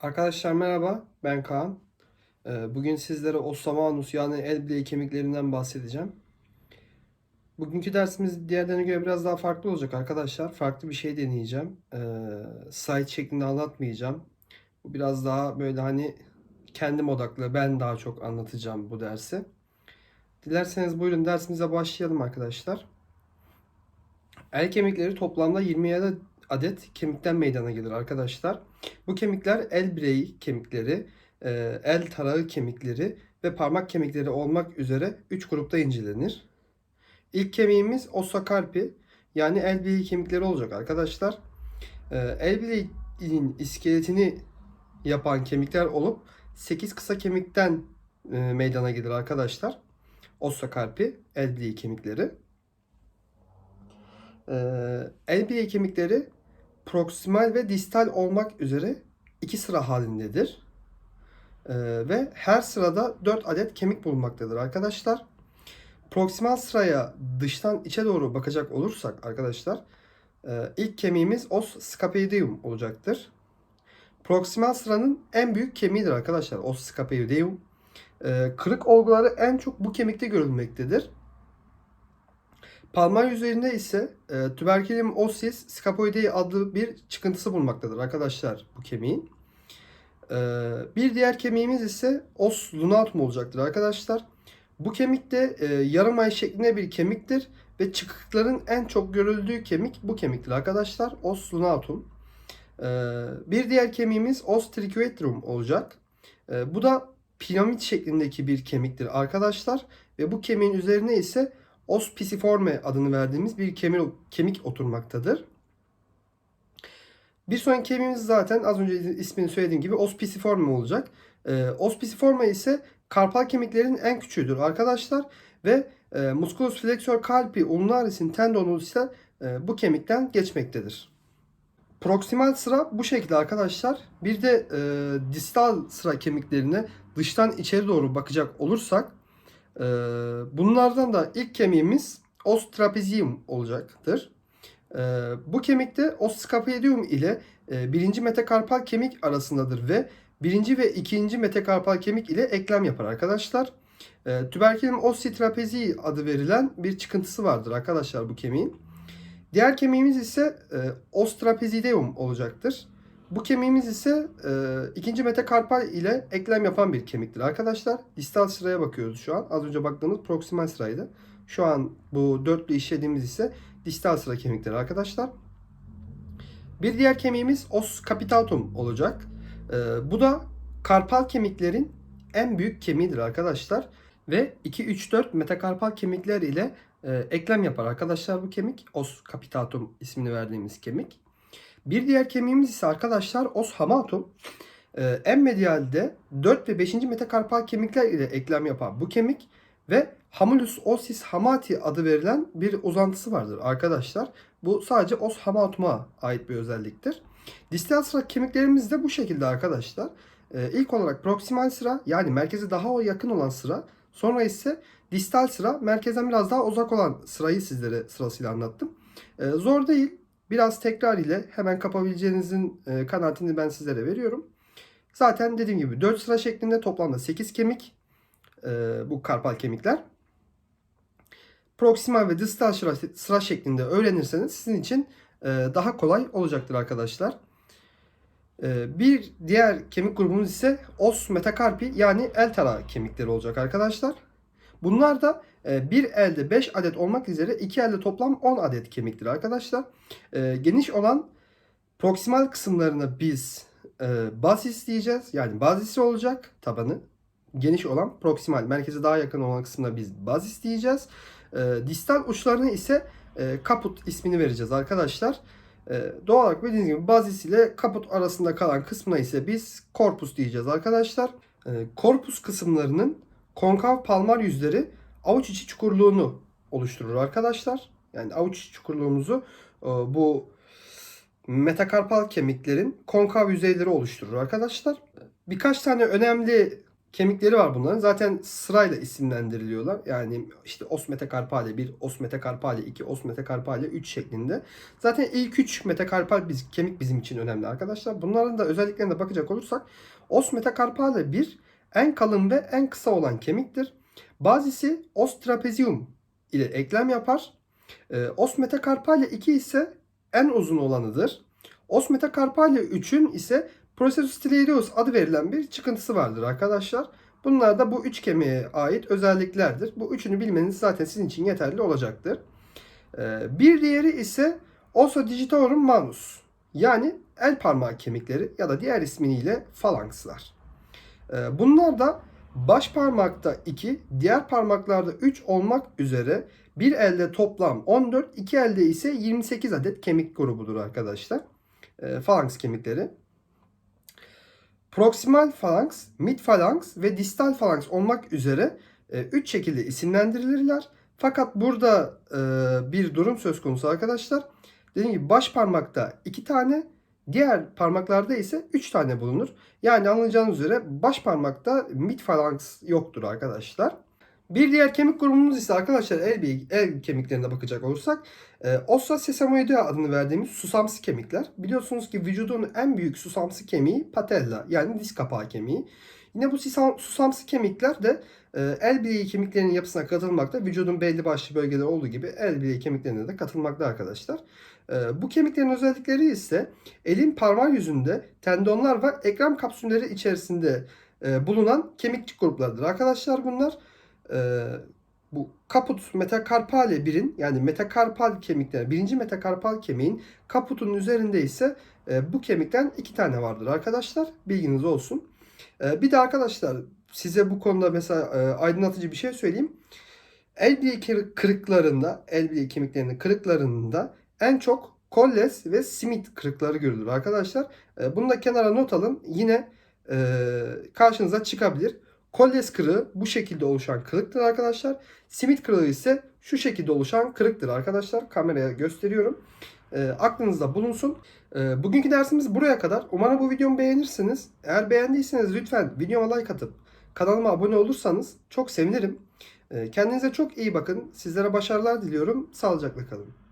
Arkadaşlar merhaba, ben Kaan. Ee, Bugün sizlere ossamanus yani el bileği kemiklerinden bahsedeceğim. Bugünkü dersimiz diğerlerine göre biraz daha farklı olacak arkadaşlar. Farklı bir şey deneyeceğim. Ee, Slide şeklinde anlatmayacağım. Bu biraz daha böyle hani kendim odaklı, ben daha çok anlatacağım bu dersi. Dilerseniz buyurun dersimize başlayalım arkadaşlar. El kemikleri toplamda 27 adet kemikten meydana gelir arkadaşlar. Bu kemikler el bileği kemikleri, e, el tarağı kemikleri ve parmak kemikleri olmak üzere 3 grupta incelenir. İlk kemiğimiz ossa carpi yani el bileği kemikleri olacak arkadaşlar. E, El bileğin iskeletini yapan kemikler olup 8 kısa kemikten e, meydana gelir arkadaşlar. Ossa carpi, el bileği kemikleri. El bileği kemikleri proksimal ve distal olmak üzere iki sıra halindedir. Ee, ve her sırada 4 adet kemik bulunmaktadır arkadaşlar. Proksimal sıraya dıştan içe doğru bakacak olursak arkadaşlar e, ilk kemiğimiz os scapoideum olacaktır. Proksimal sıranın en büyük kemiğidir arkadaşlar os scapoideum. Ee, kırık olguları en çok bu kemikte görülmektedir. Palmar üzerinde ise e, tuberculum osseus scapoidei adlı bir çıkıntısı bulunmaktadır arkadaşlar bu kemiğin. E, bir diğer kemiğimiz ise os lunatum olacaktır arkadaşlar. Bu kemik de e, yarım ay şeklinde bir kemiktir ve çıkıkların en çok görüldüğü kemik bu kemiktir arkadaşlar. Os lunatum. E, bir diğer kemiğimiz os triquetrum olacak. E, bu da piramit şeklindeki bir kemiktir arkadaşlar ve bu kemiğin üzerine ise os pisiforme adını verdiğimiz bir kemik, kemik oturmaktadır. Bir sonraki kemiğimiz zaten az önce ismini söylediğim gibi os pisiforme olacak. Ee, os pisiforme ise karpal kemiklerin en küçüğüdür arkadaşlar ve e, musculus flexor carpi ulnaris'in tendonu ise e, bu kemikten geçmektedir. Proksimal sıra bu şekilde arkadaşlar. Bir de e, distal sıra kemiklerine dıştan içeri doğru bakacak olursak ee, bunlardan da ilk kemiğimiz os trapezium olacaktır. Ee, bu kemikte os scaphoideum ile e, birinci metakarpal kemik arasındadır ve birinci ve ikinci metakarpal kemik ile eklem yapar arkadaşlar. Tuberculum ossi trapezii adı verilen bir çıkıntısı vardır arkadaşlar bu kemiğin. Diğer kemiğimiz ise e, os trapezideum olacaktır. Bu kemiğimiz ise e, ikinci metakarpal ile eklem yapan bir kemiktir arkadaşlar. Distal sıraya bakıyoruz şu an. Az önce baktığımız proksimal sıraydı. Şu an bu dörtlü işlediğimiz ise distal sıra kemikleri arkadaşlar. Bir diğer kemiğimiz os capitatum olacak. E, bu da karpal kemiklerin en büyük kemiğidir arkadaşlar. Ve 2, 3, 4 metakarpal kemikler ile e, eklem yapar arkadaşlar bu kemik. Os capitatum ismini verdiğimiz kemik. Bir diğer kemiğimiz ise arkadaşlar os hamatum. Ee, en medialde 4 ve 5. metakarpal kemikler ile eklem yapan bu kemik ve hamulus ossis hamati adı verilen bir uzantısı vardır arkadaşlar. Bu sadece os hamatuma ait bir özelliktir. Distal sıra kemiklerimiz de bu şekilde arkadaşlar. Ee, ilk olarak proksimal sıra yani merkeze daha yakın olan sıra. Sonra ise distal sıra merkezden biraz daha uzak olan sırayı sizlere sırasıyla anlattım. Ee, zor değil. Biraz tekrar ile hemen kapabileceğinizin e, kanaatini ben sizlere veriyorum. Zaten dediğim gibi 4 sıra şeklinde toplamda 8 kemik e, bu karpal kemikler. Proksimal ve distal sıra, sıra şeklinde öğrenirseniz sizin için e, daha kolay olacaktır arkadaşlar. Bir diğer kemik grubumuz ise os metakarpi yani el tarağı kemikleri olacak arkadaşlar. Bunlar da e, bir elde 5 adet olmak üzere iki elde toplam 10 adet kemiktir arkadaşlar. E, geniş olan proksimal kısımlarını biz e, bazis diyeceğiz. Yani bazisi olacak tabanı. Geniş olan proksimal merkeze daha yakın olan kısmına biz bazis diyeceğiz. Distal uçlarını ise kaput ismini vereceğiz arkadaşlar. Doğal olarak bildiğiniz gibi bazis ile kaput arasında kalan kısmına ise biz korpus diyeceğiz arkadaşlar. Korpus kısımlarının konkav palmar yüzleri avuç içi çukurluğunu oluşturur arkadaşlar. Yani avuç içi çukurluğumuzu e, bu metakarpal kemiklerin konkav yüzeyleri oluşturur arkadaşlar. Birkaç tane önemli kemikleri var bunların. Zaten sırayla isimlendiriliyorlar. Yani işte os metakarpale 1, os metakarpale 2, os metakarpale 3 şeklinde. Zaten ilk 3 metakarpal biz, kemik bizim için önemli arkadaşlar. Bunların da özelliklerine bakacak olursak os metakarpale 1 en kalın ve en kısa olan kemiktir. Bazisi os trapezium ile eklem yapar. Ee, os metakarpale 2 ise en uzun olanıdır. Os metakarpale 3'ün ise Processus stenoideus adı verilen bir çıkıntısı vardır arkadaşlar. Bunlar da bu üç kemiğe ait özelliklerdir. Bu üçünü bilmeniz zaten sizin için yeterli olacaktır. Ee, Bir diğeri ise osso digitorum manus. Yani el parmağı kemikleri ya da diğer ismiyle falankslar. Ee, Bunlar da baş parmakta 2, diğer parmaklarda 3 olmak üzere bir elde toplam 14, iki elde ise 28 adet kemik grubudur arkadaşlar. Ee, Falanks kemikleri. Proksimal falanks, mid falanks ve distal falanks olmak üzere 3 şekilde isimlendirilirler. Fakat burada e, bir durum söz konusu arkadaşlar. Dediğim gibi baş parmakta 2 tane, diğer parmaklarda ise 3 tane bulunur. Yani anlayacağınız üzere baş parmakta mid falanks yoktur arkadaşlar. Bir diğer kemik grubumuz ise arkadaşlar el, bil- el kemiklerine bakacak olursak e, ossa sesamoidea adını verdiğimiz susamsı kemikler. Biliyorsunuz ki vücudun en büyük susamsı kemiği patella yani diz kapağı kemiği. Yine bu susamsı kemikler de e, el bileği kemiklerinin yapısına katılmakta. Vücudun belli başlı bölgeleri olduğu gibi el bileği kemiklerine de katılmakta arkadaşlar. E, bu kemiklerin özellikleri ise elin parmağı yüzünde tendonlar ve ekrem kapsülleri içerisinde e, bulunan kemikçik gruplarıdır. Arkadaşlar bunlar e, bu kaput metakarpale 1'in yani metakarpal kemikler birinci metakarpal kemiğin kaputunun üzerinde ise e, bu kemikten iki tane vardır arkadaşlar. Bilginiz olsun. E, bir de arkadaşlar size bu konuda mesela e, aydınlatıcı bir şey söyleyeyim. El bileği kır- kırıklarında, el bileği kemiklerinin kırıklarında en çok Colles ve Smith kırıkları görülür arkadaşlar. E, bunu da kenara not alın. Yine e, karşınıza çıkabilir. Colles kırığı bu şekilde oluşan kırıktır arkadaşlar. Smith kırığı ise şu şekilde oluşan kırıktır arkadaşlar. Kameraya gösteriyorum. E, aklınızda bulunsun. E, bugünkü dersimiz buraya kadar. Umarım bu videomu beğenirsiniz. Eğer beğendiyseniz lütfen videoma like atıp kanalıma abone olursanız çok sevinirim. E, kendinize çok iyi bakın. Sizlere başarılar diliyorum. Sağlıcakla kalın.